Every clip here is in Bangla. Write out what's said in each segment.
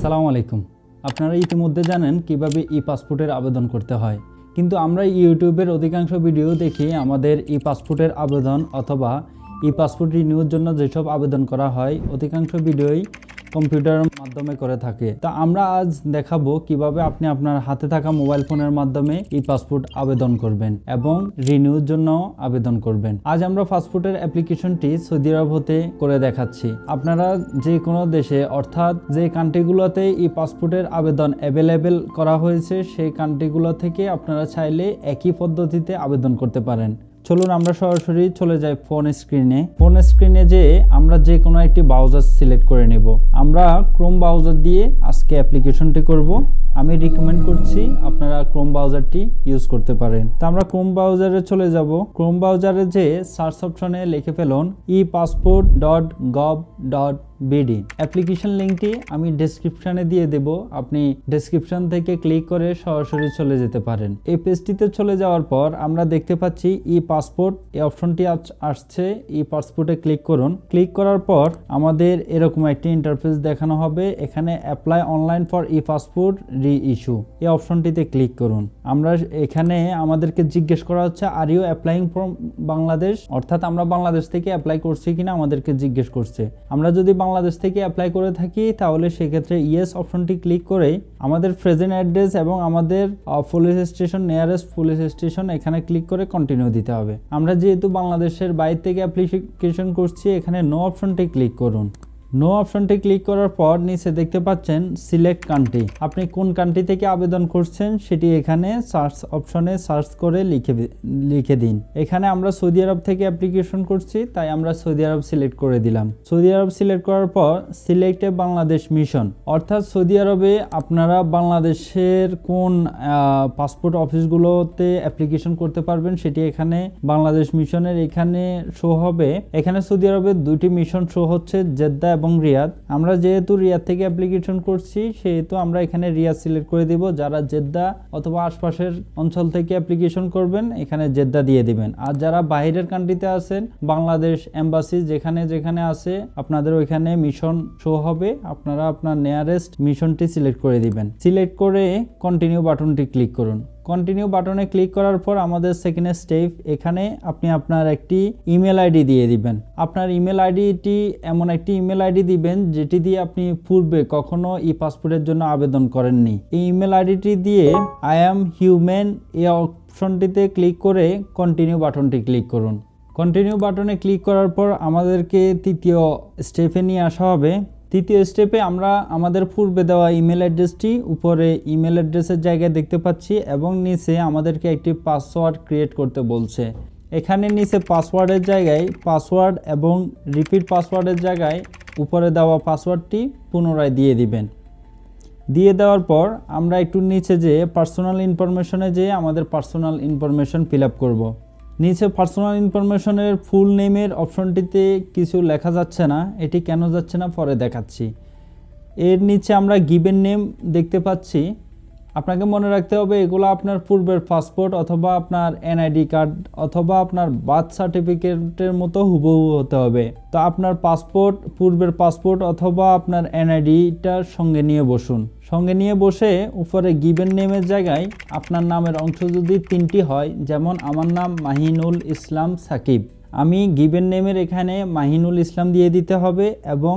আসসালামু আলাইকুম। আপনারা ইতিমধ্যে জানেন কীভাবে ই পাসপোর্টের আবেদন করতে হয়। কিন্তু আমরা ইউটিউবের অধিকাংশ ভিডিও দেখি আমাদের ই পাসপোর্টের আবেদন অথবা ই পাসপোর্ট রিনিউর জন্য যেসব আবেদন করা হয়, অধিকাংশ ভিডিওই কম্পিউটারের মাধ্যমে করে থাকে। তা আমরা আজ দেখাবো কীভাবে আপনি আপনার হাতে থাকা মোবাইল ফোনের মাধ্যমে ই পাসপোর্ট আবেদন করবেন এবং রিনিউর জন্য আবেদন করবেন। আজ আমরা পাসপোর্টের অ্যাপ্লিকেশনটি সৌদি আরব হতে করে দেখাচ্ছি। আপনারা যে কোনো দেশে, অর্থাৎ যে কান্ট্রিগুলোতে ই পাসপোর্টের আবেদন অ্যাভেলেবেল করা হয়েছে, সেই কান্ট্রিগুলো থেকে আপনারা চাইলে একই পদ্ধতিতে আবেদন করতে পারেন। চলুন আমরা সরাসরি চলে যাই ফোন স্ক্রিনে ফোন স্ক্রিনে যে আমরা যে কোনো একটি ব্রাউজার সিলেক্ট করে নেব। আমরা ক্রোম ব্রাউজার দিয়ে আজকে অ্যাপ্লিকেশনটি করব। আমি রিকমেন্ড করছি আপনারা ক্রোম ব্রাউজারটি ইউজ করতে পারেন। তা আমরা ক্রোম ব্রাউজারে চলে যাব। ক্রোম ব্রাউজারে যে সার্চ অপশনে লিখে ফেলুন E passport dot gov dot BD application লিঙ্কটি আমি ডেসক্রিপশানে দিয়ে দেব। আপনি ডেসক্রিপশন থেকে ক্লিক করে সরাসরি চলে যেতে পারেন। এই পেজটিতে চলে যাওয়ার পর আমরা দেখতে পাচ্ছি ই পাসপোর্ট এই অপশনটি আস- আসছে। ই পাসপোর্টে ক্লিক করুন। ক্লিক করার পর আমাদের এরকম একটি ইন্টারফেস দেখানো হবে। এখানে apply online for E passport reissue এই অপশনটিতে ক্লিক করুন। আমরা এখানে আমাদেরকে জিজ্ঞেস করা হচ্ছে are you applying from Bangladesh অর্থাৎ আমরা বাংলাদেশ থেকে অ্যাপ্লাই করছি কিনা আমাদেরকে জিজ্ঞেস করছে। আমরা যদি বাংলাদেশ থেকে অ্যাপ্লাই করে থাকি, তাহলে সেক্ষেত্রে ইয়েস অপশনটি ক্লিক করে আমাদের প্রেজেন্ট অ্যাড্রেস এবং আমাদের police station nearest police station এখানে ক্লিক করে কন্টিনিউ দিতে হবে। আমরা যেহেতু বাংলাদেশের বাইরে থেকে অ্যাপ্লিকেশন করছি, এখানে নো অপশনটি ক্লিক করুন। নো অপশনটি ক্লিক করার পর নিচে দেখতে পাচ্ছেন সিলেক্ট কান্ট্রি আপনি কোন কান্ট্রি থেকে আবেদন করছেন সেটি এখানে সার্চ অপশনে সার্চ করে লিখে লিখে দিন। এখানে আমরা সৌদি আরব থেকে অ্যাপ্লিকেশন করছি, তাই আমরা সৌদি আরব সিলেক্ট করে দিলাম। সৌদি আরব সিলেক্ট করার পর সিলেক্টে বাংলাদেশ মিশন অর্থাৎ সৌদি আরবে আপনারা বাংলাদেশের কোন পাসপোর্ট অফিসগুলোতে অ্যাপ্লিকেশন করতে পারবেন সেটি এখানে বাংলাদেশ মিশনের এখানে শো হবে। এখানে সৌদি আরবের দুটি মিশন শো হচ্ছে, জেদ্দা এবং রিয়াদ। আমরা যেহেতু রিয়াদ থেকে অ্যাপ্লিকেশন করছি, সেহেতু আমরা এখানে রিয়াদ সিলেক্ট করে দিব। যারা জেদ্দা অথবা আশপাশের অঞ্চল থেকে অ্যাপ্লিকেশন করবেন, এখানে জেদ্দা দিয়ে দিবেন। আর যারা বাইরের কান্ট্রিতে আছেন, বাংলাদেশ এম্বাসি যেখানে যেখানে আছে, আপনাদের ওইখানে মিশন শো হবে। আপনারা আপনার নিয়ারেস্ট মিশনটি সিলেক্ট করে দিবেন। সিলেক্ট করে কন্টিনিউ বাটনটি ক্লিক করুন। কন্টিনিউ বাটনে ক্লিক করার পর আমাদের সেকেন্ড স্টেপ এখানে আপনি আপনার একটি ইমেল আইডি দিয়ে দিবেন। আপনার ইমেল আইডিটি এমন একটি ইমেল আইডি দিবেন, যেটি দিয়ে আপনি পূর্বে কখনো ই পাসপোর্টের জন্য আবেদন করেননি। এই ইমেল আইডিটি দিয়ে আই অ্যাম হিউম্যান এ অপশনটিতে ক্লিক করে কন্টিনিউ বাটনটি ক্লিক করুন। কন্টিনিউ বাটনে ক্লিক করার পর আমাদেরকে তৃতীয় স্টেপে নিয়ে আসা হবে। তৃতীয় স্টেপে আমরা আমাদের পূর্বে দেওয়া ইমেল অ্যাড্রেসটি উপরে ইমেল অ্যাড্রেসের জায়গায় দেখতে পাচ্ছি এবং নিচে আমাদেরকে একটি পাসওয়ার্ড ক্রিয়েট করতে বলছে। এখানে নিচে পাসওয়ার্ডের জায়গায় পাসওয়ার্ড এবং রিপিট পাসওয়ার্ডের জায়গায় উপরে দেওয়া পাসওয়ার্ডটি পুনরায় দিয়ে দিবেন। দিয়ে দেওয়ার পর আমরা একটু নিচে যেয়ে পার্সোনাল ইনফরমেশনে যেয়ে আমাদের পার্সোনাল ইনফরমেশন ফিল আপ করব। নিচে পার্সোনাল ইনফরমেশনের ফুল নেমের অপশনটিতে কিছু লেখা যাচ্ছে না। এটি কেন যাচ্ছে না? পরে দেখাচ্ছি। এর নিচে আমরা গিভেন নেম দেখতে পাচ্ছি। আপনাকে মনে রাখতে হবে, এগুলো আপনার পূর্বের পাসপোর্ট অথবা আপনার এনআইডি কার্ড অথবা আপনার বার্থ সার্টিফিকেটের মতো হুবহু হতে হবে। তো আপনার পাসপোর্ট পূর্বের পাসপোর্ট অথবা আপনার এনআইডিটার সঙ্গে নিয়ে বসুন। সঙ্গে নিয়ে বসে উপরে গিবেন নেমের জায়গায় আপনার নামের অংশ যদি তিনটি হয়, যেমন আমার নাম মাহিনুল ইসলাম সাকিব। আমি গিবেন নেমের এখানে মাহিনুল ইসলাম দিয়ে দিতে হবে এবং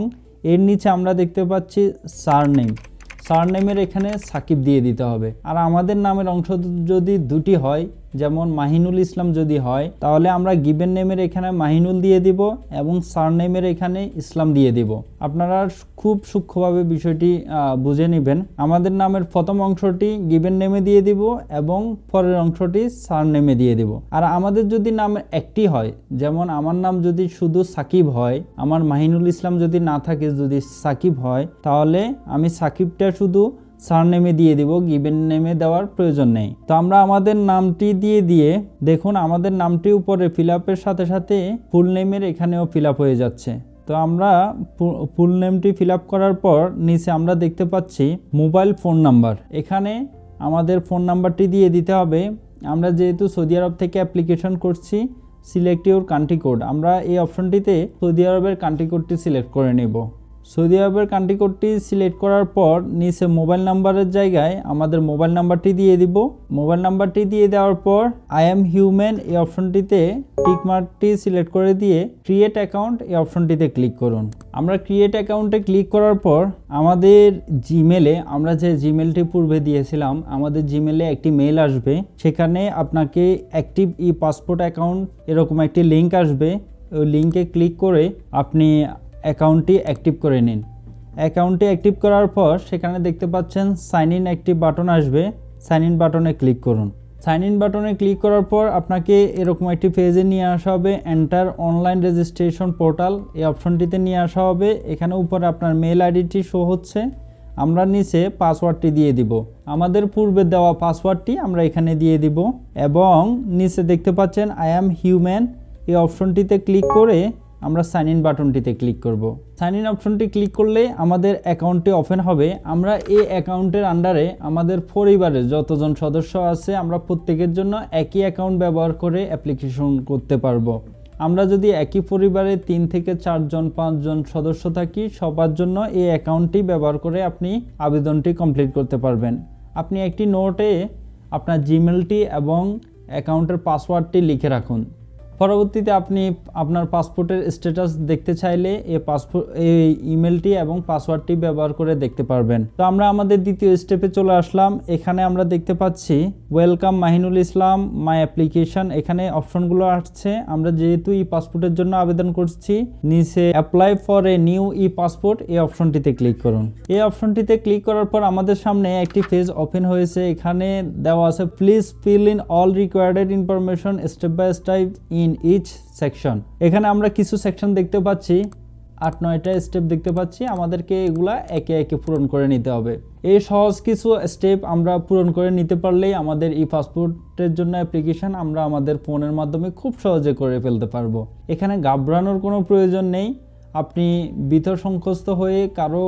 এর নিচে আমরা দেখতে পাচ্ছি সার নেম সারনেমের এখানে সাকিব দিয়ে দিতে হবে। আর আমাদের নামের অংশ যদি দুটি হয় যেমন মাহিনুল ইসলাম যদি হয়, তাহলে আমরা গিভেন নেমের এখানে মাহিনুল দিয়ে দিব এবং সারনেমের এখানে ইসলাম দিয়ে দিব। আপনারা খুব সূক্ষ্মভাবে বিষয়টি বুঝে নেবেন। আমাদের নামের প্রথম অংশটি গিভেন নেমে দিয়ে দিব এবং পরের অংশটি সারনেমে দিয়ে দিব। আর আমাদের যদি নাম একটি হয়, যেমন আমার নাম যদি শুধু সাকিব হয়, আমার মাহিনুল ইসলাম যদি না থাকে, যদি সাকিব হয়, তাহলে আমি সাকিবটা শুধু সার নেমে দিয়ে দিব গিভেন নেমে দেওয়ার প্রয়োজন নেই। তো আমরা আমাদের নামটি দিয়ে দিয়ে দেখুন, আমাদের নামটি উপরে ফিল সাথে সাথে ফুল নেমের এখানেও ফিল হয়ে যাচ্ছে। তো আমরা ফুল নেমটি ফিল করার পর নিচে আমরা দেখতে পাচ্ছি মোবাইল ফোন নাম্বার এখানে আমাদের ফোন নাম্বারটি দিয়ে দিতে হবে। আমরা যেহেতু সৌদি আরব থেকে অ্যাপ্লিকেশন করছি সিলেক্ট ইউর কান্ট্রি কোড আমরা এই অপশনটিতে সৌদি আরবের কান্ট্রি কোডটি সিলেক্ট করে নেব। সৌদি আরবের কান্ট্রি কোডটি সিলেক্ট করার পর নিচে মোবাইল নাম্বারের জায়গায় আমাদের মোবাইল নাম্বারটি দিয়ে দিব। মোবাইল নাম্বারটি দিয়ে দেওয়ার পর আই এম হিউম্যান এই অপশনটিতে টিকমার্কটি সিলেক্ট করে দিয়ে ক্রিয়েট অ্যাকাউন্ট এই অপশনটিতে ক্লিক করুন। আমরা ক্রিয়েট অ্যাকাউন্টে ক্লিক করার পর আমাদের জিমেলে আমরা যে জিমেলটি পূর্বে দিয়েছিলাম, আমাদের জিমেলে একটি মেল আসবে। সেখানে আপনাকে অ্যাক্টিভ ই পাসপোর্ট অ্যাকাউন্ট এরকম একটি লিঙ্ক আসবে। ওই লিঙ্কে ক্লিক করে আপনি অ্যাকাউন্টটি অ্যাক্টিভ করে নিন। অ্যাকাউন্টটি অ্যাক্টিভ করার পর সেখানে দেখতে পাচ্ছেন সাইন ইন একটি বাটন আসবে। সাইন ইন বাটনে ক্লিক করুন। সাইন ইন বাটনে ক্লিক করার পর আপনাকে এরকম একটি পেজে নিয়ে আসা হবে। এন্টার অনলাইন রেজিস্ট্রেশন পোর্টাল এই অপশনটিতে নিয়ে আসা হবে। এখানে উপরে আপনার মেল আইডিটি শো হচ্ছে। আমরা নিচে পাসওয়ার্ডটি দিয়ে দিব। আমাদের পূর্বে দেওয়া পাসওয়ার্ডটি আমরা এখানে দিয়ে দিব। এবং নিচে দেখতে পাচ্ছেন আই অ্যাম হিউম্যান এই অপশনটিতে ক্লিক করে আমরা সাইন ইন বাটনটিতে ক্লিক করব। সাইন ইন অপশনটি ক্লিক করলে আমাদের অ্যাকাউন্টটি ওপেন হবে। আমরা এই অ্যাকাউন্টের আন্ডারে আমাদের পরিবারের যতজন সদস্য আছে, আমরা প্রত্যেকের জন্য একই অ্যাকাউন্ট ব্যবহার করে অ্যাপ্লিকেশন করতে পারব। আমরা যদি একই পরিবারে তিন থেকে চারজন, পাঁচজন সদস্য থাকি, সবার জন্য এই অ্যাকাউন্টটি ব্যবহার করে আপনি আবেদনটি কমপ্লিট করতে পারবেন। আপনি একটি নোটে আপনার জিমেলটি এবং অ্যাকাউন্টের পাসওয়ার্ডটি লিখে রাখুন। পরবর্তীতে আপনি আপনার পাসপোর্টের স্ট্যাটাস দেখতে চাইলে এই পাসপোর্ট এই ইমেলটি এবং পাসওয়ার্ডটি ব্যবহার করে দেখতে পারবেন। তো আমরা আমাদের দ্বিতীয় স্টেপে চলে আসলাম। এখানে আমরা দেখতে পাচ্ছি ওয়েলকাম মাহিনুল ইসলাম মাই অ্যাপ্লিকেশন এখানে অপশনগুলো আসছে। আমরা যেহেতু ই পাসপোর্টের জন্য আবেদন করছি, নিচে apply for a new e passport এই অপশনটিতে ক্লিক করুন। এই অপশনটিতে ক্লিক করার পর আমাদের সামনে একটি পেজ ওপেন হয়েছে। এখানে দেওয়া আছে please fill in all required information step by step in each section এখানে আমরা কিছু সেকশন দেখতে পাচ্ছি। আট, নয়টা স্টেপ দেখতে পাচ্ছি। আমাদেরকে এগুলা একে একে পূরণ করে নিতে হবে। এই সহজ কিছু স্টেপ আমরা পূরণ করে নিতে পারলেই আমাদের ই পাসপোর্টের জন্য অ্যাপ্লিকেশন আমরা আমাদের ফোনের মাধ্যমে খুব সহজে করে ফেলতে পারব। এখানে ঘাবড়ানোর কোনো প্রয়োজন নেই। আপনি বিতর সংকস্ত হয়ে কারও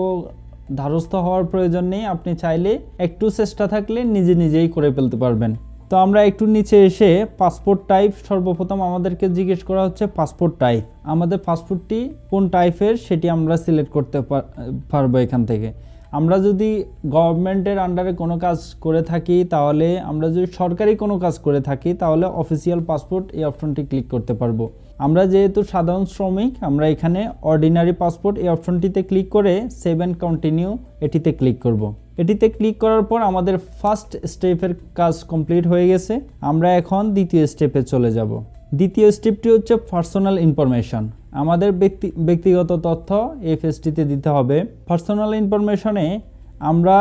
ধারস্থ হওয়ার প্রয়োজন নেই। আপনি চাইলে একটু চেষ্টা থাকলে নিজে নিজেই করে ফেলতে পারবেন। তো আমরা একটু নিচে এসে পাসপোর্ট টাইপ সর্বপ্রথম আমাদেরকে জিজ্ঞেস করা হচ্ছে পাসপোর্ট টাইপ আমাদের পাসপোর্টটি কোন টাইপের সেটি আমরা সিলেক্ট করতে পার- পারব এখান থেকে। আমরা যদি গভর্নমেন্টের আন্ডারে কোনো কাজ করে থাকি, তাহলে আমরা যদি সরকারি কোনো কাজ করে থাকি, তাহলে অফিসিয়াল পাসপোর্ট এই অপশনটি ক্লিক করতে পারব। আমরা যেহেতু সাধারণ শ্রমিক, আমরা এখানে অর্ডিনারি পাসপোর্ট এই অপশনটিতে ক্লিক করে সেভেন কন্টিনিউ এটিতে ক্লিক করব। এটিতে ক্লিক করার পর আমাদের ফার্স্ট স্টেপের কাজ কমপ্লিট হয়ে গেছে। আমরা এখন দ্বিতীয় স্টেপে চলে যাব। দ্বিতীয় স্টেপটি হচ্ছে পার্সোনাল ইনফরমেশন আমাদের ব্যক্তি ব্যক্তিগত তথ্য এই ফেসটিতে দিতে হবে। পার্সোনাল ইনফরমেশনে আমরা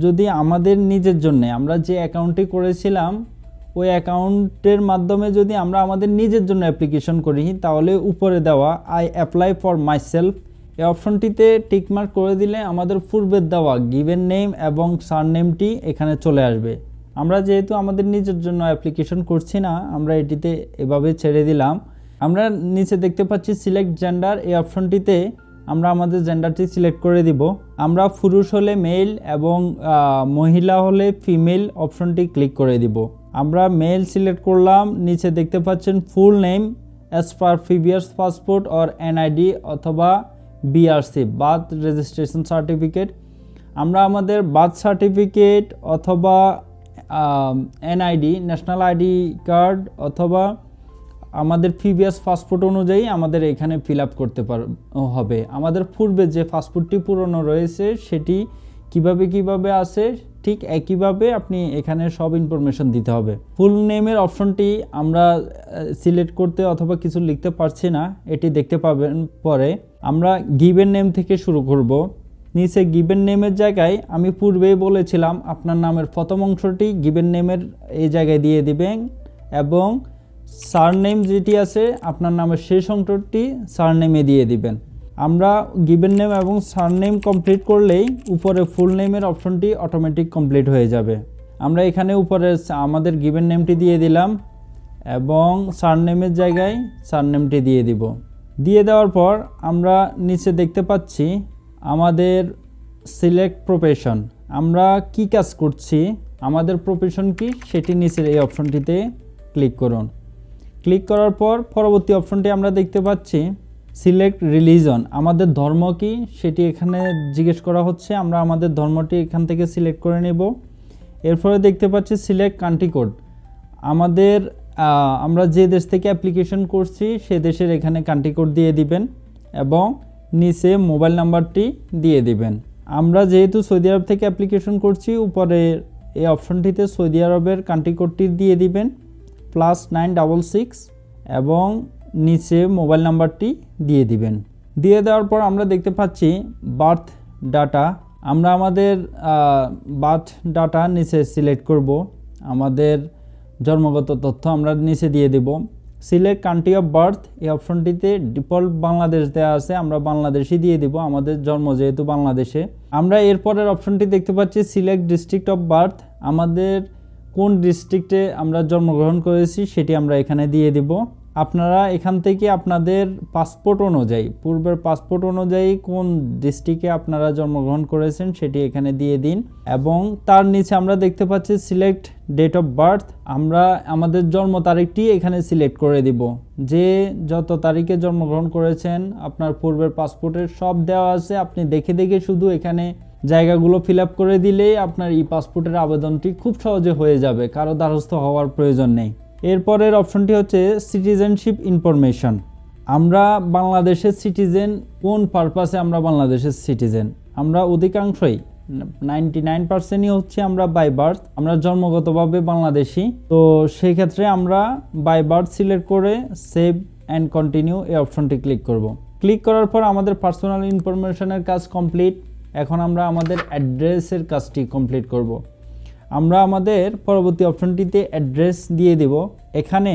যদি আমাদের নিজের জন্য, আমরা যে অ্যাকাউন্টটি করেছিলাম, ওই অ্যাকাউন্টের মাধ্যমে যদি আমরা আমাদের নিজের জন্য অ্যাপ্লিকেশন করি, তাহলে উপরে দেওয়া I apply for myself এই অপশনটিতে টিকমার্ক করে দিলে আমাদের পূর্বের দেওয়া গিভেন নেম এবং সারনেমটি এখানে চলে আসবে। আমরা যেহেতু আমাদের নিজের জন্য অ্যাপ্লিকেশন করছি না, আমরা এটিতে এভাবে ছেড়ে দিলাম। আমরা নিচে দেখতে পাচ্ছি সিলেক্ট জেন্ডার এই অপশনটিতে আমরা আমাদের জেন্ডারটি সিলেক্ট করে দিব। আমরা পুরুষ হলে মেল এবং মহিলা হলে ফিমেল অপশনটি ক্লিক করে দিব। আমরা মেল সিলেক্ট করলাম, নিচে দেখতে পাচ্ছেন full name as per previous passport or NID অথবা বিআরসি বার্থ রেজিস্ট্রেশন সার্টিফিকেট আমরা আমাদের বার্থ সার্টিফিকেট অথবা এনআইডি ন্যাশনাল আইডি কার্ড অথবা আমাদের প্রিভিয়াস পাসপোর্ট অনুযায়ী আমাদের এখানে ফিল আপ করতে পার, হবে। আমাদের পূর্বে যে পাসপোর্টটি পুরনো রয়েছে, সেটি কীভাবে কীভাবে আছে, ঠিক একইভাবে আপনি এখানে সব ইনফরমেশন দিতে হবে। ফুল নেমের অপশনটি আমরা সিলেক্ট করতে অথবা কিছু লিখতে পারছি না, এটি দেখতে পাবেন পরে। আমরা গিভেন নেম থেকে শুরু করব। নিচে গিভেন নেমের জায়গায় আমি পূর্বেই বলেছিলাম আপনার নামের প্রথম অংশটি গিভেন নেমের এই জায়গায় দিয়ে দিবেন এবং সারনেম যেটি আছে, আপনার নামের শেষ অংশটি সারনেমে দিয়ে দিবেন। আমরা গিভেন নেম এবং সারনেম কমপ্লিট করলেই উপরে ফুল নেমের অপশনটি অটোমেটিক কমপ্লিট হয়ে যাবে। আমরা এখানে উপরে আমাদের গিভেন নেমটি দিয়ে দিলাম এবং সারনেমের জায়গায় সারনেমটি দিয়ে দিব। দিয়ে দেওয়ার পর আমরা নিচে দেখতে পাচ্ছি আমাদের সিলেক্ট প্রফেশন আমরা কি কাজ করছি? আমাদের প্রফেশন কি? সেটি নিচের এই অপশনটিতে ক্লিক করুন। ক্লিক করার পর পরবর্তী অপশনটি আমরা দেখতে পাচ্ছি সিলেক্ট রিলিজন আমাদের ধর্ম কি? সেটি এখানে জিজ্ঞেস করা হচ্ছে। আমরা আমাদের ধর্মটি এখান থেকে সিলেক্ট করে নেব। এরপরে দেখতে পাচ্ছি সিলেক্ট কান্ট্রি কোড আমাদের আমরা যে দেশ থেকে অ্যাপ্লিকেশন করছি, সে দেশের এখানে কান্ট্রি কোড দিয়ে দিবেন এবং নিচে মোবাইল নাম্বারটি দিয়ে দিবেন। আমরা যেহেতু সৌদি আরব থেকে অ্যাপ্লিকেশন করছি, উপরে এই অপশনটিতে সৌদি আরবের কান্ট্রি কোডটি দিয়ে দিবেন প্লাস নাইন ডাবল সিক্স এবং নিচে মোবাইল নাম্বারটি দিয়ে দিবেন। দিয়ে দেওয়ার পর আমরা দেখতে পাচ্ছি বার্থ ডাটা আমরা আমাদের বার্থ ডাটা নিচে সিলেক্ট করব। আমাদের জন্মগত তথ্য আমরা নিচে দিয়ে দেব। সিলেক্ট কান্ট্রি অফ বার্থ এই অপশনটিতে ডিফল্ট বাংলাদেশ দেওয়া আছে, আমরা বাংলাদেশই দিয়ে দিব, আমাদের জন্ম যেহেতু বাংলাদেশে। আমরা এরপরের অপশনটি দেখতে পাচ্ছি সিলেক্ট ডিস্ট্রিক্ট অফ বার্থ আমাদের কোন ডিস্ট্রিক্টে আমরা জন্মগ্রহণ করেছি সেটি আমরা এখানে দিয়ে দিব। আপনারা এখান থেকে আপনাদের পাসপোর্ট অনুযায়ী, পূর্বের পাসপোর্ট অনুযায়ী কোন ডিস্ট্রিক্টে আপনারা জন্মগ্রহণ করেছেন সেটি এখানে দিয়ে দিন। এবং তার নিচে আমরা দেখতে পাচ্ছি সিলেক্ট ডেট অফ বার্থ আমরা আমাদের জন্ম তারিখটি এখানে সিলেক্ট করে দিব। যে যত তারিখে জন্মগ্রহণ করেছেন, আপনার পূর্বের পাসপোর্টের সব দেওয়া আছে, আপনি দেখে দেখে শুধু এখানে জায়গাগুলো ফিল করে দিলেই আপনার ই পাসপোর্টের আবেদনটি খুব সহজে হয়ে যাবে, কারও দ্বারস্থ হওয়ার প্রয়োজন নেই। এরপরের অপশনটি হচ্ছে সিটিজেনশিপ ইনফরমেশন আমরা বাংলাদেশের সিটিজেন কোন পারপাসে আমরা বাংলাদেশের সিটিজেন আমরা অধিকাংশই নাইনটি নাইন পার্সেন্টই হচ্ছে আমরা বাই বার্থ আমরা জন্মগতভাবে বাংলাদেশি। তো সেই ক্ষেত্রে আমরা বাই বার্থ সিলেক্ট করে সেভ অ্যান্ড কন্টিনিউ এই অপশনটি ক্লিক করব। ক্লিক করার পর আমাদের পার্সোনাল ইনফরমেশনের কাজ কমপ্লিট এখন আমরা আমাদের অ্যাড্রেসের কাজটি কমপ্লিট করব। আমরা আমাদের পরবর্তী অপশনটিতে অ্যাড্রেস দিয়ে দেব। এখানে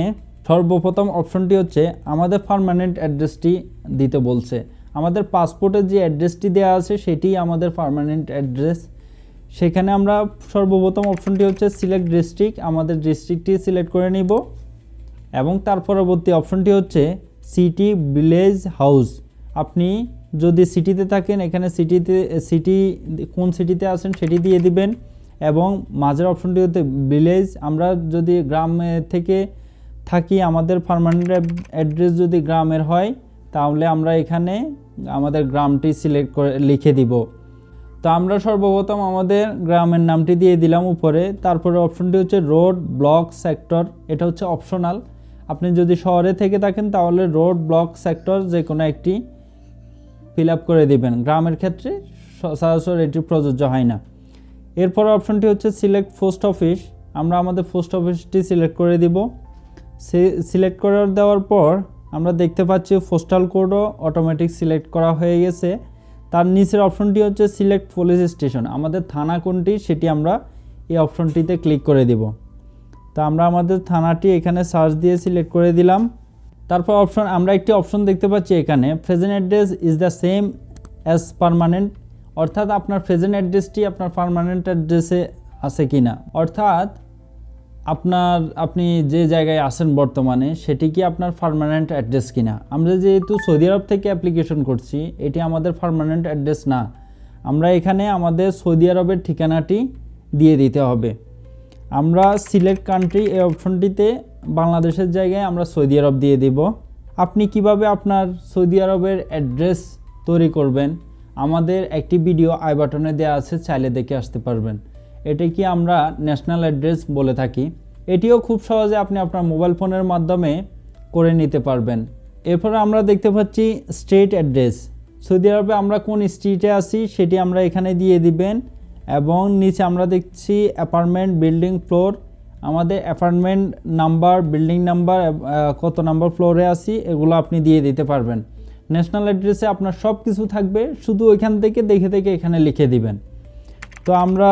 সর্বপ্রথম অপশনটি হচ্ছে আমাদের পারমানেন্ট অ্যাড্রেসটি দিতে বলছে। আমাদের পাসপোর্টের যে অ্যাড্রেসটি দেওয়া আছে, সেটি আমাদের পারমানেন্ট অ্যাড্রেস সেখানে আমরা সর্বপ্রথম অপশনটি হচ্ছে সিলেক্ট ডিস্ট্রিক্ট আমাদের ডিস্ট্রিক্টটি সিলেক্ট করে নিব। এবং তার পরবর্তী অপশনটি হচ্ছে সিটি ভিলেজ হাউস আপনি যদি সিটিতে থাকেন, এখানে সিটিতে সিটি কোন সিটিতে আছেন, সেটি দিয়ে দিবেন। এবং মাঝের অপশনটি হচ্ছে ভিলেজ আমরা যদি গ্রামে থেকে থাকি, আমাদের পারমানেন্ট অ্যাড্রেস যদি গ্রামের হয়, তাহলে আমরা এখানে আমাদের গ্রামটি সিলেক্ট করে, লিখে দিব। তো আমরা সর্বপ্রথম আমাদের গ্রামের নামটি দিয়ে দিলাম উপরে। তারপরে অপশনটি হচ্ছে রোড ব্লক সেক্টর এটা হচ্ছে অপশনাল আপনি যদি শহরে থেকে থাকেন, তাহলে রোড ব্লক সেক্টর যে কোনো একটি ফিল আপ করে দিবেন। গ্রামের ক্ষেত্রে স- সরাসরি এটি প্রযোজ্য হয় না। এরপর অপশনটি হচ্ছে সিলেক্ট পোস্ট অফিস আমরা আমাদের পোস্ট অফিসটি সিলেক্ট করে দিব। সিলেক্ট করার দেওয়ার পর আমরা দেখতে পাচ্ছি পোস্টাল কোডও অটোমেটিক সিলেক্ট করা হয়ে গেছে। তার নিচের অপশনটি হচ্ছে সিলেক্ট পুলিশ স্টেশন আমাদের থানা কোনটি সেটি আমরা এই অপশনটিতে ক্লিক করে দিব। তো আমরা আমাদের থানাটি এখানে সার্চ দিয়ে সিলেক্ট করে দিলাম। তারপর অপশন আমরা একটি অপশন দেখতে পাচ্ছি এখানে। Present address is the same as permanent অর্থাৎ আপনার প্রেজেন্ট অ্যাড্রেসটি আপনার পারমানেন্ট অ্যাড্রেসে আছে কি না অর্থাৎ আপনার, আপনি যে জায়গায় আছেন বর্তমানে, সেটি কি আপনার পারমানেন্ট অ্যাড্রেস কিনা? আমরা যেহেতু সৌদি আরব থেকে অ্যাপ্লিকেশন করছি, এটি আমাদের পারমানেন্ট অ্যাড্রেস না। আমরা এখানে আমাদের সৌদি আরবের ঠিকানাটি দিয়ে দিতে হবে। আমরা সিলেক্ট কান্ট্রি এই অপশনটিতে বাংলাদেশের জায়গায় আমরা সৌদি আরব দিয়ে দিব। আপনি কীভাবে আপনার সৌদি আরবের অ্যাড্রেস তৈরি করবেন? আমাদের একটি ভিডিও আই বাটনে দেওয়া আছে, চাইলে দেখে আসতে পারবেন। এটাকে আমরা ন্যাশনাল অ্যাড্রেস বলে থাকি? এটিও খুব সহজে আপনি আপনার মোবাইল ফোনের মাধ্যমে করে নিতে পারবেন। এরপরে আমরা দেখতে পাচ্ছি স্ট্রেট অ্যাড্রেস সৌদি আরবে আমরা কোন স্ট্রিটে আছি, সেটি আমরা এখানে দিয়ে দিবেন। এবং নিচে আমরা দেখছি অ্যাপার্টমেন্ট বিল্ডিং ফ্লোর আমাদের অ্যাপার্টমেন্ট নাম্বার বিল্ডিং নাম্বার কত নাম্বার ফ্লোরে আছি, এগুলো আপনি দিয়ে দিতে পারবেন। ন্যাশনাল অ্যাড্রেসে আপনার সব কিছু থাকবে, শুধু ওইখান থেকে দেখে দেখে এখানে লিখে দিবেন। তো আমরা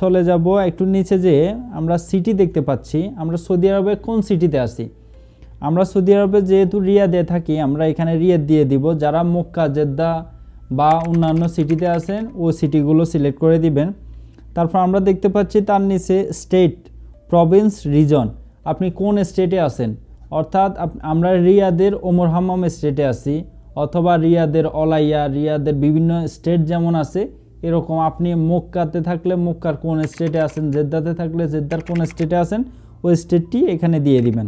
চলে যাব একটু নিচে যে আমরা সিটি দেখতে পাচ্ছি। আমরা সৌদি আরবে কোন সিটিতে আছি? আমরা সৌদি আরবে যেহেতু রিয়াদে থাকি, আমরা এখানে রিয়াদ দিয়ে দিব। যারা মক্কা, জেদ্দা বা অন্যান্য সিটিতে আছেন ও সিটিগুলো সিলেক্ট করে দিবেন। তারপর আমরা দেখতে পাচ্ছি তার নিচে স্টেট প্রভিন্স রিজন আপনি কোন স্টেটে আছেন? অর্থাৎ আমরা রিয়াদের ওমর হাম্মাম স্টেটে আছি, অথবা রিয়াদের অলাইয়া রিয়াদের বিভিন্ন স্টেট যেমন আছে, এরকম আপনি মক্কাতে থাকলে মক্কার কোন স্টেটে আছেন, জেদ্দাতে থাকলে জেদ্দার কোন স্টেটে আছেন, ওই স্টেটটি এখানে দিয়ে দিবেন।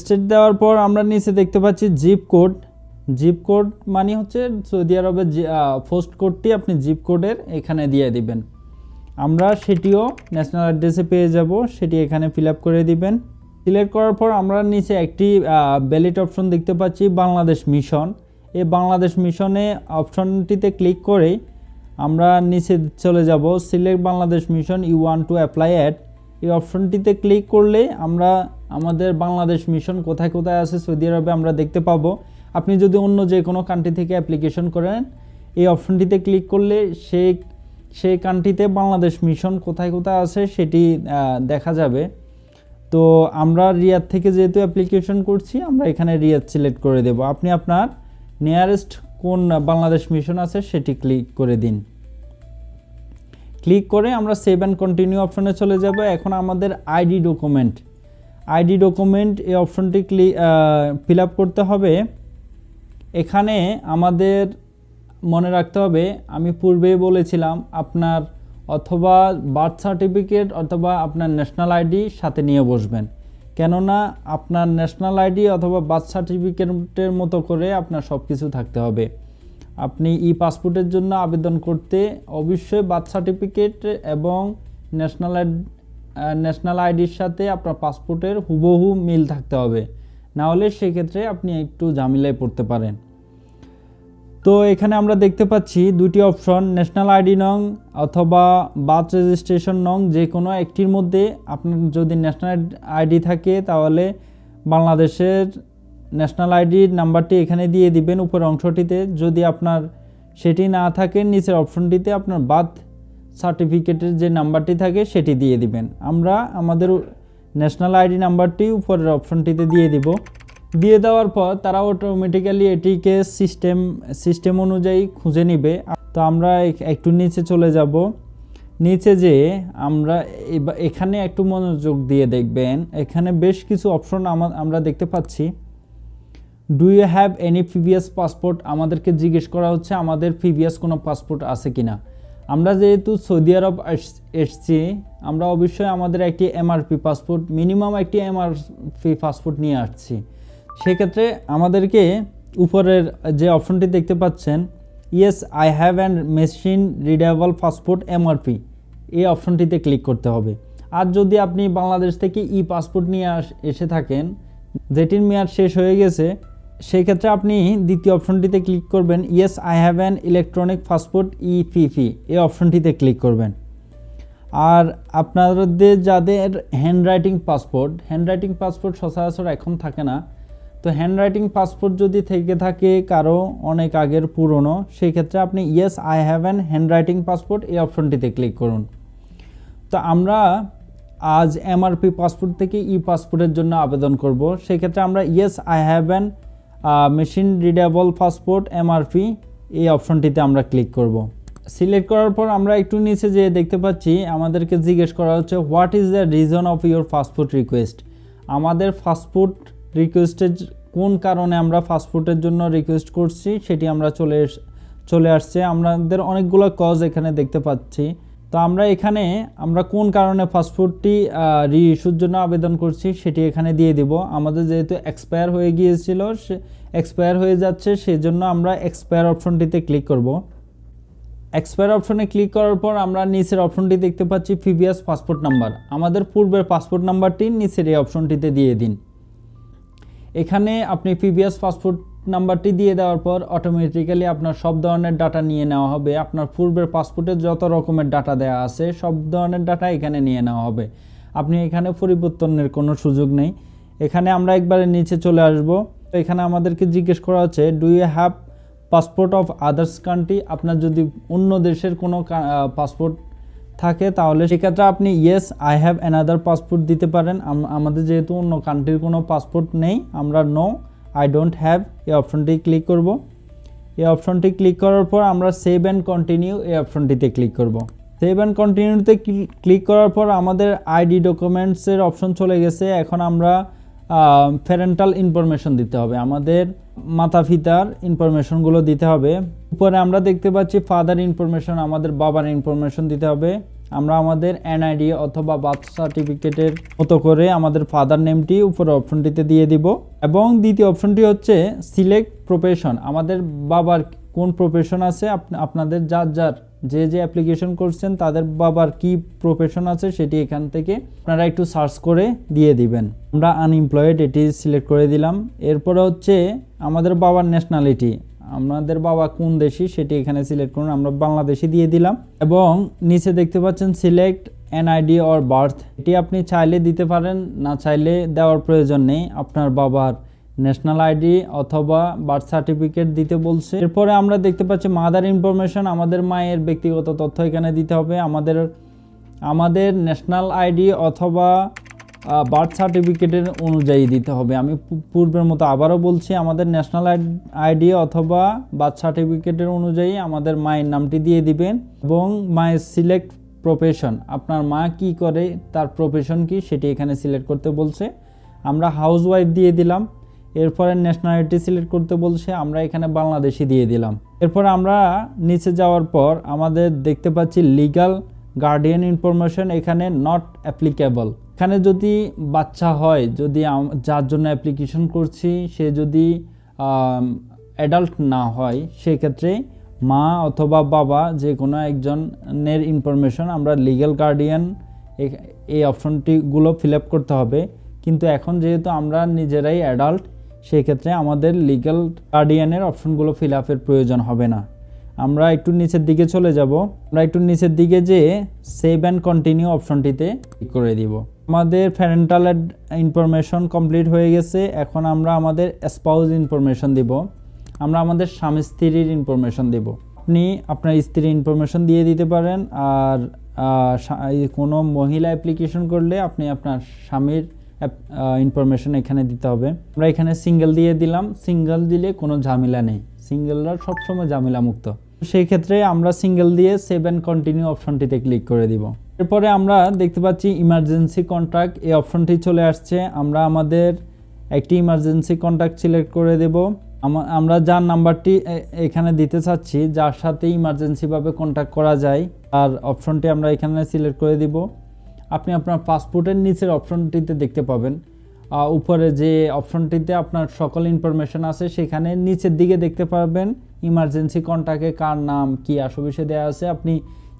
স্টেট দেওয়ার পর আমরা নিচে দেখতে পাচ্ছি জিপ কোড। জিপ কোড মানে হচ্ছে সৌদি আরবের পোস্ট কোডটি আপনি জিপ কোডের এখানে দিয়ে দিবেন। আমরা সেটিও ন্যাশনাল অ্যাড্রেসে পেয়ে যাব, সেটি এখানে ফিল করে দিবেন। সিলেক্ট করার পর আমরা নিচে একটি ব্যালিট অপশন দেখতে পাচ্ছি, বাংলাদেশ মিশন এই বাংলাদেশ মিশনে অপশনটিতে ক্লিক করে আমরা নিচে চলে যাব select Bangladesh mission you want to apply at এই অপশনটিতে ক্লিক করলে আমরা আমাদের বাংলাদেশ মিশন কোথায় কোথায় আছে, সৌদি আরবে আমরা দেখতে পাবো। আপনি যদি অন্য যে কোনো কান্ট্রি থেকে অ্যাপ্লিকেশন করেন, এই অপশনটিতে ক্লিক করলে সেই সেই কান্ট্রিতে বাংলাদেশ মিশন কোথায় কোথায় আছে সেটি দেখা যাবে। তো আমরা রিয়াদ থেকে যেহেতু অ্যাপ্লিকেশন করছি, আমরা এখানে রিয়াদ সিলেক্ট করে দেব। আপনি আপনার নিয়ারেস্ট কোন বাংলাদেশ মিশন আছে সেটি ক্লিক করে দিন। ক্লিক করে আমরা সেভ অ্যান্ড কন্টিনিউ অপশনে চলে যাব। এখন আমাদের আইডি ডকুমেন্ট আইডি ডকুমেন্ট এই অপশনটি ক্লিক ফিল আপ করতে হবে। এখানে আমাদের মনে রাখতে হবে, আমি পূর্বেই বলেছিলাম, আপনার অথবা বার্থ সার্টিফিকেট অথবা আপনার ন্যাশনাল আইডি সাথে নিয়ে বসবেন। কেননা আপনার ন্যাশনাল আইডি অথবা বার্থ সার্টিফিকেটের মতো করে আপনার সব কিছু থাকতে হবে। আপনি ই পাসপোর্টের জন্য আবেদন করতে অবশ্যই বার্থ সার্টিফিকেট এবং ন্যাশনাল ন্যাশনাল আইডির সাথে আপনার পাসপোর্টের হুবহু মিল থাকতে হবে। না হলে সেক্ষেত্রে আপনি একটু ঝামেলায় পড়তে পারেন। তো এখানে আমরা দেখতে পাচ্ছি দুটি অপশন ন্যাশনাল আইডি নং অথবা বার্থ রেজিস্ট্রেশন নং, যে কোনো একটির মধ্যে আপনার যদি ন্যাশনাল আইডি থাকে তাহলে বাংলাদেশের ন্যাশনাল আইডির নাম্বারটি এখানে দিয়ে দিবেন উপর অংশটিতে। যদি আপনার সেটি না থাকে, নিচের অপশনটিতে আপনার বার্থ সার্টিফিকেটের যে নাম্বারটি থাকে সেটি দিয়ে দিবেন। আমরা আমাদের ন্যাশনাল আইডি নাম্বারটি উপরের অপশনটিতে দিয়ে দিব। দিয়ে দেওয়ার পর তারা অটোমেটিক্যালি এটিকে সিস্টেম সিস্টেম অনুযায়ী খুঁজে নিবে। তো আমরা একটু নিচে চলে যাব। নিচে যে আমরা এখানে একটু মনোযোগ দিয়ে দেখবেন। এখানে বেশ কিছু অপশন আমরা দেখতে পাচ্ছি। Do you have any previous passport আমাদেরকে জিজ্ঞেস করা হচ্ছে, আমাদের প্রিভিয়াস কোনো পাসপোর্ট আছে কিনা? আমরা যেহেতু সৌদি আরব এসছি, আমরা অবশ্যই আমাদের একটি এমআরপি পাসপোর্ট মিনিমাম একটি এমআরপি পাসপোর্ট নিয়ে আসছি। সেক্ষেত্রে আমাদেরকে উপরের যে অপশনটি দেখতে পাচ্ছেন yes I have and machine readable passport MRP এই অপশনটিতে ক্লিক করতে হবে। আর যদি আপনি বাংলাদেশ থেকে ই পাসপোর্ট নিয়ে আস- এসে থাকেন, যেটির মেয়াদ শেষ হয়ে গেছে সেই ক্ষেত্রে আপনি দ্বিতীয় অপশনটিতে ক্লিক করবেন yes I have an electronic passport e Phi Phi এই অপশনটিতে ক্লিক করবেন। আর আপনাদের যাদের হ্যান্ডরাইটিং পাসপোর্ট হ্যান্ডরাইটিং পাসপোর্ট সচরাচর এখন থাকে না তো হ্যান্ডরাইটিং পাসপোর্ট যদি থেকে থাকে কারও অনেক আগের পুরনো সেই ক্ষেত্রে আপনি yes I have an handwriting passport এই অপশনটিতে ক্লিক করুন। তো আমরা আজ এমআরপি পাসপোর্ট থেকে ই পাসপোর্টের জন্য আবেদন করব। সেক্ষেত্রে আমরা yes I have an machine readable passport MRP এই অপশনটিতে আমরা ক্লিক করব। সিলেক্ট করার পর আমরা একটু নিচে যে দেখতে পাচ্ছি, আমাদেরকে জিজ্ঞেস করা হচ্ছে what is the reason of your passport request আমাদের পাসপোর্ট রিকোয়েস্টের কোন কারণে আমরা পাসপোর্টের জন্য রিকোয়েস্ট করছি, সেটি আমরা চলে চলে আসছে। আমাদের অনেকগুলো কজ এখানে দেখতে পাচ্ছি। তো আমরা এখানে, আমরা কোন কারণে পাসপোর্টটি রি ইস্যুর জন্য আবেদন করছি, সেটি এখানে দিয়ে দিব। আমাদের যেহেতু এক্সপায়ার হয়ে গিয়েছিল, সে এক্সপায়ার হয়ে যাচ্ছে, সেজন্য আমরা এক্সপায়ার অপশনটিতে ক্লিক করব। এক্সপায়ার অপশনে ক্লিক করার পর আমরা নিচের অপশনটি দেখতে পাচ্ছি প্রিভিয়াস পাসপোর্ট নাম্বার আমাদের পূর্বের পাসপোর্ট নাম্বারটি নিচের এই অপশনটিতে দিয়ে দিন। এখানে আপনি প্রিভিয়াস পাসপোর্ট নাম্বারটি দিয়ে দেওয়ার পর অটোমেটিক্যালি আপনার সব ধরনের ডাটা নিয়ে নেওয়া হবে। আপনার পূর্বের পাসপোর্টের যত রকমের ডাটা দেওয়া আছে, সব ধরনের ডাটা এখানে নিয়ে নেওয়া হবে। আপনি এখানে পরিবর্তনের কোনো সুযোগ নেই। এখানে আমরা একবারে নিচে চলে আসব। এখানে আমাদেরকে জিজ্ঞেস করা হচ্ছে do you have passport of others country আপনার যদি অন্য দেশের কোনো পাসপোর্ট থাকে, তাহলে সেক্ষেত্রে আপনি yes I have another passport দিতে পারেন। আমাদের যেহেতু অন্য কান্ট্রির কোনো পাসপোর্ট নেই, আমরা নো আই ডোন্ট হ্যাভ এই অপশনটি ক্লিক করব। এই অপশনটি ক্লিক করার পর আমরা সেভ অ্যান্ড কন্টিনিউ এই অপশনটিতে ক্লিক করব। সেভ অ্যান্ড কন্টিনিউতে ক্লিক করার পর আমাদের আইডি ডকুমেন্টসের অপশন চলে গেছে। এখন আমরা প্যারেন্টাল ইনফরমেশন দিতে হবে। আমাদের মাতা পিতার ইনফরমেশনগুলো দিতে হবে। উপরে আমরা দেখতে পাচ্ছি ফাদার ইনফরমেশন আমাদের বাবার ইনফরমেশন দিতে হবে। আমরা আমাদের এনআইডি অথবা বার্থ সার্টিফিকেটের মতো করে আমাদের ফাদার নেমটি উপরে অপশনটিতে দিয়ে দিব। এবং দ্বিতীয় অপশনটি হচ্ছে সিলেক্ট প্রফেশন আমাদের বাবার কোন প্রফেশন আছে আপনাদের যার যার যে যে অ্যাপ্লিকেশন করছেন, তাদের বাবার কি প্রফেশন আছে সেটি এখান থেকে আপনারা একটু সার্চ করে দিয়ে দিবেন। আমরা আনএমপ্লয়েড এটি সিলেক্ট করে দিলাম। এরপরে হচ্ছে আমাদের বাবার ন্যাশনালিটি আমাদের বাবা কোন দেশি সেটি এখানে সিলেক্ট করুন, আমরা বাংলাদেশি দিয়ে দিলাম। এবং নিচে দেখতে পাচ্ছেন সিলেক্ট এনআইডি অর বার্থ এটি আপনি চাইলে দিতে পারেন, না চাইলে দেওয়ার প্রয়োজন নেই। আপনার বাবার ন্যাশনাল আইডি অথবা বার্থ সার্টিফিকেট দিতে বলছে। এরপরে আমরা দেখতে পাচ্ছি মাদার ইনফরমেশন, আমাদের মায়ের ব্যক্তিগত তথ্য এখানে দিতে হবে। আমাদের আমাদের ন্যাশনাল আইডি অথবা বার্থ সার্টিফিকেটের অনুযায়ী দিতে হবে। আমি পূর্বের মতো আবারও বলছি, আমাদের ন্যাশনাল আইডি অথবা বার্থ সার্টিফিকেটের অনুযায়ী আমাদের মায়ের নামটি দিয়ে দিবেন এবং মায়ের সিলেক্ট প্রফেশন, আপনার মা কি করে, তার প্রফেশন কি সেটি এখানে সিলেক্ট করতে বলছে। আমরা হাউস ওয়াইফ দিয়ে দিলাম। এরপরে ন্যাশনালিটি সিলেক্ট করতে বলছে, আমরা এখানে বাংলাদেশি দিয়ে দিলাম। এরপর আমরা নিচে যাওয়ার পর আমাদের দেখতে পাচ্ছি লিগ্যাল গার্ডিয়ান ইনফরমেশন এখানে নট অ্যাপ্লিকেবল এখানে যদি বাচ্চা হয়, যদি যার জন্য অ্যাপ্লিকেশন করছি, সে যদি অ্যাডাল্ট না হয়, সেক্ষেত্রে মা অথবা বাবা যে কোনো একজনের ইনফরমেশন আমরা লিগ্যাল গার্ডিয়ান এই অপশনটিগুলো ফিল আপ করতে হবে। কিন্তু এখন যেহেতু আমরা নিজেরাই অ্যাডাল্ট সেক্ষেত্রে আমাদের লিগ্যাল গার্ডিয়ানের অপশনগুলো ফিল আপের প্রয়োজন হবে না। আমরা একটু নিচের দিকে চলে যাব। আমরা একটু নিচের দিকে যে সেভ অ্যান্ড কন্টিনিউ অপশনটিতে করে দিব। আমাদের প্যারেন্টাল ইনফরমেশন কমপ্লিট হয়ে গেছে। এখন আমরা আমাদের স্পাউস ইনফরমেশন দিব। আমরা আমাদের স্বামী স্ত্রীর ইনফরমেশন দেব। আপনি আপনার স্ত্রীর ইনফরমেশন দিয়ে দিতে পারেন। আর কোনো মহিলা অ্যাপ্লিকেশন করলে আপনি আপনার স্বামীর ইনফরমেশন এখানে দিতে হবে। আমরা এখানে সিঙ্গেল দিয়ে দিলাম। সিঙ্গেল দিলে কোনো ঝামেলা নেই। সিঙ্গেলরা সবসময় ঝামেলা মুক্ত সেই ক্ষেত্রে আমরা সিঙ্গেল দিয়ে সেভ অ্যান্ড কন্টিনিউ অপশনটিতে ক্লিক করে দিব। এরপরে আমরা দেখতে পাচ্ছি ইমার্জেন্সি কন্ট্রাক্ট এই অপশনটি চলে আসছে। আমরা আমাদের একটি ইমার্জেন্সি কন্ট্যাক্ট সিলেক্ট করে দেব। আমরা যার নাম্বারটি এখানে দিতে চাচ্ছি, যার সাথে ইমার্জেন্সিভাবে কন্ট্যাক্ট করা যায় আর অপশনটি আমরা এখানে সিলেক্ট করে দিব। আপনি আপনার পাসপোর্টের নিচের অপশনটিতে দেখতে পাবেন। উপরে যে অপশনটিতে আপনার সকল ইনফরমেশন আছে, সেখানে নিচের দিকে দেখতে পারবেন ইমার্জেন্সি কন্ট্যাক্টে কার নাম, কি আশেপাশে দেওয়া আছে, আপনি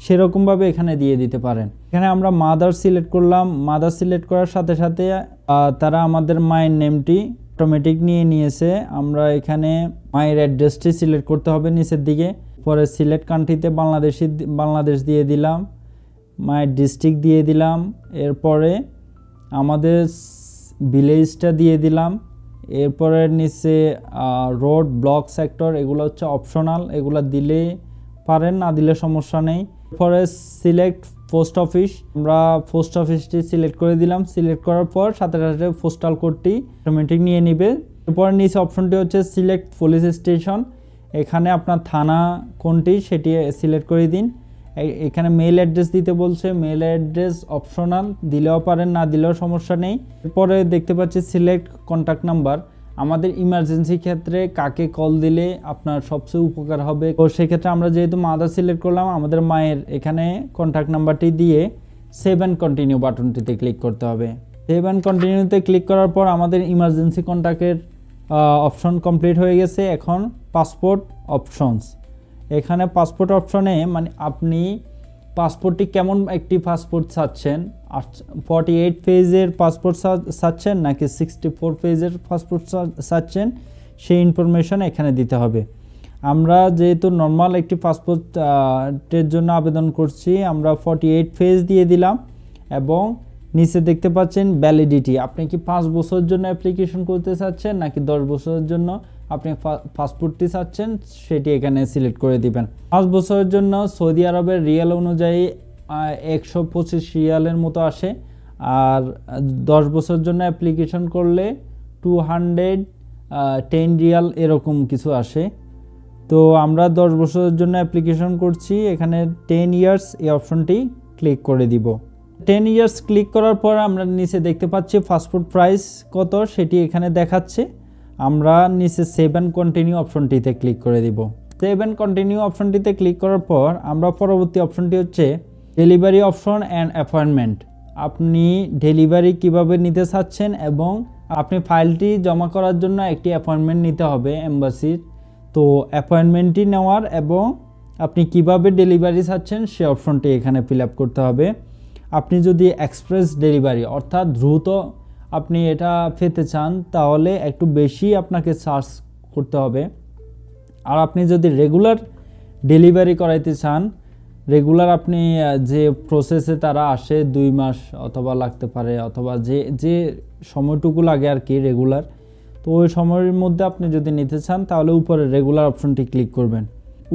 সেরকমভাবে এখানে দিয়ে দিতে পারেন। এখানে আমরা মাদার সিলেক্ট করলাম। মাদার সিলেক্ট করার সাথে সাথে তারা আমাদের মায়ের নেমটি অটোমেটিক নিয়ে নিয়েছে। আমরা এখানে মায়ের অ্যাড্রেসটি সিলেক্ট করতে হবে নিচের দিকে। পরে সিলেক্ট কান্ট্রিতে বাংলাদেশি, বাংলাদেশ দিয়ে দিলাম। মায়ের ডিস্ট্রিক্ট দিয়ে দিলাম। এরপরে আমাদের ভিলেজটা দিয়ে দিলাম। এরপরে নিচে রোড ব্লক সেক্টর এগুলো হচ্ছে অপশনাল এগুলো দিলে পারেন, না দিলে সমস্যা নেই। এরপরে সিলেক্ট পোস্ট অফিস আমরা পোস্ট অফিসটি সিলেক্ট করে দিলাম। সিলেক্ট করার পর সাথে সাথে পোস্টাল কোডটি অটোমেটিক নিয়ে নিবে। এরপরে নিচে অপশনটি হচ্ছে সিলেক্ট পুলিশ স্টেশন এখানে আপনার থানা কোনটি সেটি সিলেক্ট করে দিন। এখানে মেল অ্যাড্রেস দিতে বলছে মেল অ্যাড্রেস অপশনাল দিলেও পারেন, না দিলেও সমস্যা নেই। এরপরে দেখতে পাচ্ছি সিলেক্ট কন্ট্যাক্ট নাম্বার আমাদের ইমার্জেন্সি ক্ষেত্রে কাকে কল দিলে আপনার সবচেয়ে উপকার হবে? তো সেক্ষেত্রে আমরা যেহেতু মাদার সিলেক্ট করলাম, আমাদের মায়ের এখানে কন্ট্যাক্ট নাম্বারটি দিয়ে সেভ অ্যান্ড কন্টিনিউ বাটনটিতে ক্লিক করতে হবে। সেভ অ্যান্ড কন্টিনিউতে ক্লিক করার পর আমাদের ইমার্জেন্সি কন্ট্যাক্টের অপশন কমপ্লিট হয়ে গেছে। এখন পাসপোর্ট অপশনস এখানে পাসপোর্ট অপশনে মানে আপনি পাসপোর্টটি কেমন একটি পাসপোর্ট চাচ্ছেন? ফর্টি এইট পেজের পাসপোর্ট চাচ্ছেন নাকি সিক্সটি ফোর পেজের পাসপোর্ট চাচ্ছেন? সেই ইনফরমেশন এখানে দিতে হবে। আমরা যেহেতু নর্মাল একটি পাসপোর্টের জন্য আবেদন করছি, আমরা ফর্টি এইট পেজ দিয়ে দিলাম এবং নিচে দেখতে পাচ্ছেন ভ্যালিডিটি আপনি কি পাঁচ বছরের জন্য অ্যাপ্লিকেশন করতে চাচ্ছেন নাকি দশ বছরের জন্য? আপনি পাসপোর্টটি চাচ্ছেন সেটি এখানে সিলেক্ট করে দিবেন। পাঁচ বছরের জন্য সৌদি আরবের রিয়াল অনুযায়ী একশো পঁচিশ রিয়ালের মতো আসে। আর দশ বছরের জন্য অ্যাপ্লিকেশন করলে টু হান্ড্রেড টেন রিয়াল এরকম কিছু আসে। তো আমরা দশ বছরের জন্য অ্যাপ্লিকেশন করছি। এখানে টেন ইয়ার্স এই অপশনটি ক্লিক করে দিব। টেন ইয়ার্স ক্লিক করার পর আমরা নিচে দেখতে পাচ্ছি পাসপোর্ট প্রাইস কত, সেটি এখানে দেখাচ্ছে। আমরা নিচে সেভ অ্যান্ড কন্টিনিউ অপশনটিতে ক্লিক করে দিব। সেভ অ্যান্ড কন্টিনিউ অপশনটিতে ক্লিক করার পর আমরা পরবর্তী অপশনটি হচ্ছে ডেলিভারি অপশন অ্যান্ড অ্যাপয়েন্টমেন্ট আপনি ডেলিভারি কীভাবে নিতে চাচ্ছেন এবং আপনি ফাইলটি জমা করার জন্য একটি অ্যাপয়েন্টমেন্ট নিতে হবে এম্বাসির তো অ্যাপয়েন্টমেন্টটি নেওয়ার এবং আপনি কীভাবে ডেলিভারি চাচ্ছেন সে অপশনটি এখানে ফিল করতে হবে। আপনি যদি এক্সপ্রেস ডেলিভারি অর্থাৎ দ্রুত আপনি এটা পেতে চান, তাহলে একটু বেশি আপনাকে চার্জ করতে হবে। আর আপনি যদি রেগুলার ডেলিভারি করাইতে চান রেগুলার আপনি যে প্রসেসে তারা আসে দুই মাস অথবা লাগতে পারে, অথবা যে যে সময়টুকু লাগে আর কি রেগুলার তো ওই সময়ের মধ্যে আপনি যদি নিতে চান, তাহলে উপরে রেগুলার অপশনটি ক্লিক করবেন।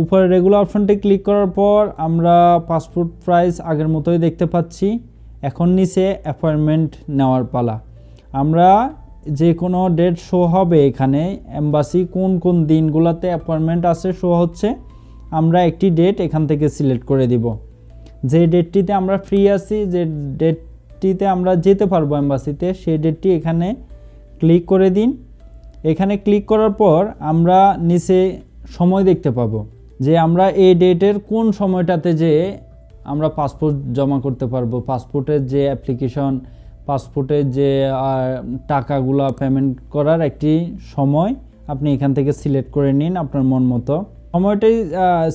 উপরে রেগুলার অপশনটি ক্লিক করার পর আমরা পাসপোর্ট প্রাইস আগের মতোই দেখতে পাচ্ছি। এখন নিচে অ্যাপয়েন্টমেন্ট নেওয়ার পালা। আমরা যে কোনো ডেট শো হবে এখানে এম্বাসি কোন কোন দিনগুলোতে অ্যাপয়েন্টমেন্ট আছে শো হচ্ছে, আমরা একটি ডেট এখান থেকে সিলেক্ট করে দিব। যে ডেটটিতে আমরা ফ্রি আছি, যে ডেটটিতে আমরা যেতে পারব এম্বাসিতে সেই ডেটটি এখানে ক্লিক করে দিন। এখানে ক্লিক করার পর আমরা নিচে সময় দেখতে পাবো, যে আমরা এই ডেটের কোন সময়টাতে যে আমরা পাসপোর্ট জমা করতে পারব পাসপোর্টের যে অ্যাপ্লিকেশন পাসপোর্টের যে টাকাগুলো পেমেন্ট করার একটি সময় আপনি এখান থেকে সিলেক্ট করে নিন আপনার মন মতো। সময়টাই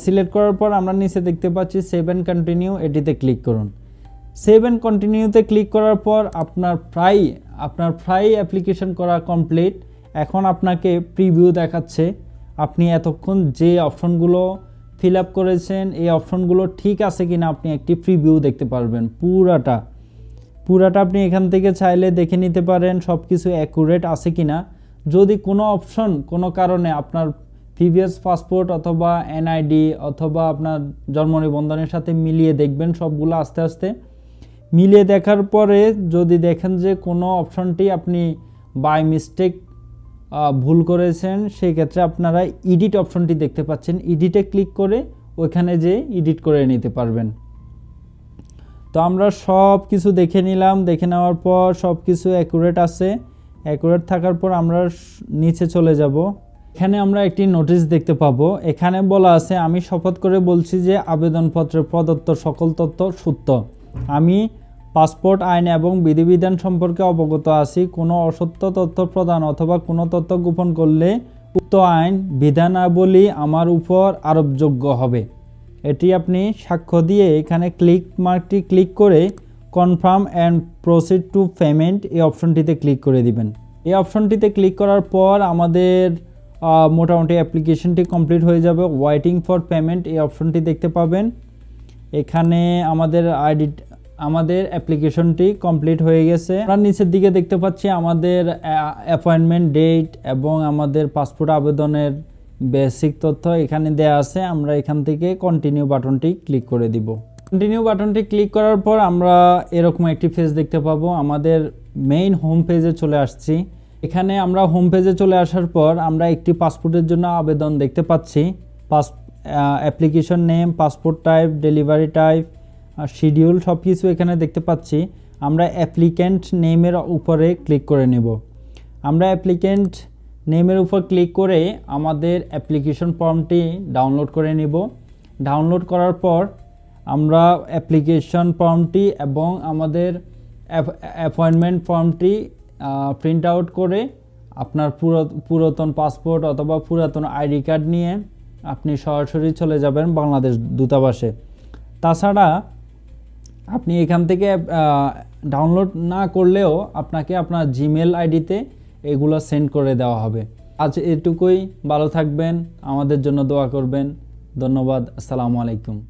সিলেক্ট করার পর আমরা নিচে দেখতে পাচ্ছি সেভেন কন্টিনিউ এটিতে ক্লিক করুন। সেভেন কন্টিনিউতে ক্লিক করার পর আপনার প্রায় আপনার প্রায় অ্যাপ্লিকেশন করা কমপ্লিট এখন আপনাকে প্রিভিউ দেখাচ্ছে, আপনি এতক্ষণ যে অপশনগুলো ফিল আপ করেছেন, এই অপশনগুলো ঠিক আছে কিনা আপনি একটি প্রিভিউ দেখতে পারবেন, পুরাটা। পুরাটা আপনি এখান থেকে চাইলে দেখে নিতে পারেন সব কিছু অ্যাকুরেট আছে কি না যদি কোনো অপশন কোনো কারণে আপনার প্রিভিয়াস পাসপোর্ট অথবা এনআইডি অথবা আপনার জন্ম নিবন্ধনের সাথে মিলিয়ে দেখবেন সবগুলো আস্তে আস্তে। মিলিয়ে দেখার পরে যদি দেখেন যে কোনো অপশনটি আপনি বাই মিস্টেক ভুল করেছেন সেই ক্ষেত্রে আপনারা এডিট অপশনটি দেখতে পাচ্ছেন। এডিটে ক্লিক করে ওইখানে যে এডিট করে নিতে পারবেন। তো আমরা সব কিছু দেখে নিলাম, দেখে নেওয়ার পর সব কিছু অ্যাকুরেট আছে। অ্যাকুরেট থাকার পর আমরা নিচে চলে যাব। এখানে আমরা একটি নোটিশ দেখতে পাবো। এখানে বলা আছে, আমি শপথ করে বলছি যে আবেদনপত্রে প্রদত্ত সকল তথ্য সত্য। আমি পাসপোর্ট আইন এবং বিধিবিধান সম্পর্কে অবগত আছি। কোনো অসত্য তথ্য প্রদান অথবা কোনো তথ্য গোপন করলে উক্ত আইন বিধানাবলী আমার উপর আরোপযোগ্য হবে। এটি আপনি সাক্ষ্য দিয়ে এখানে ক্লিক মার্কটি ক্লিক করে confirm and proceed to payment এই অপশনটিতে ক্লিক করে দিবেন। এই অপশনটিতে ক্লিক করার পর আমাদের মোটামুটি অ্যাপ্লিকেশনটি কমপ্লিট হয়ে যাবে। ওয়াইটিং ফর পেমেন্ট এই অপশনটি দেখতে পাবেন। এখানে আমাদের আইডি আমাদের অ্যাপ্লিকেশনটি কমপ্লিট হয়ে গেছে। আমরা নিচের দিকে দেখতে পাচ্ছি আমাদের অ্যাপয়েন্টমেন্ট ডেট এবং আমাদের পাসপোর্ট আবেদনের বেসিক তথ্য এখানে দেয়া আছে। আমরা এখান থেকে কন্টিনিউ বাটনটি ক্লিক করে দিব। কন্টিনিউ বাটনটি ক্লিক করার পর আমরা এরকম একটি পেজ দেখতে পাবো। আমাদের মেইন হোম পেজে চলে আসছি। এখানে আমরা হোম পেজে চলে আসার পর আমরা একটি পাসপোর্টের জন্য আবেদন দেখতে পাচ্ছি। Pass application name passport type delivery type schedule সব কিছু এখানে দেখতে পাচ্ছি। আমরা অ্যাপ্লিক্যান্ট নেমের উপরে ক্লিক করে নেব। আমরা অ্যাপ্লিক্যান্ট নেমের উপর ক্লিক করে আমাদের অ্যাপ্লিকেশন ফর্মটি ডাউনলোড করে নেব। ডাউনলোড করার পর আমরা অ্যাপ্লিকেশন ফর্মটি এবং আমাদের অ্যাপয়েন্টমেন্ট ফর্মটি প্রিন্ট আউট করে আপনার পুরো- পুরাতন পাসপোর্ট অথবা পুরাতন আইডি কার্ড নিয়ে আপনি সরাসরি চলে যাবেন বাংলাদেশ দূতাবাসে। তাছাড়া আপনি এখান থেকে ডাউনলোড না করলেও আপনাকে আপনার জিমেল আইডিতে এগুলো সেন্ড করে দেওয়া হবে। আজ এটুকুই, ভালো থাকবেন, আমাদের জন্য দোয়া করবেন। ধন্যবাদ, আসসালামু আলাইকুম।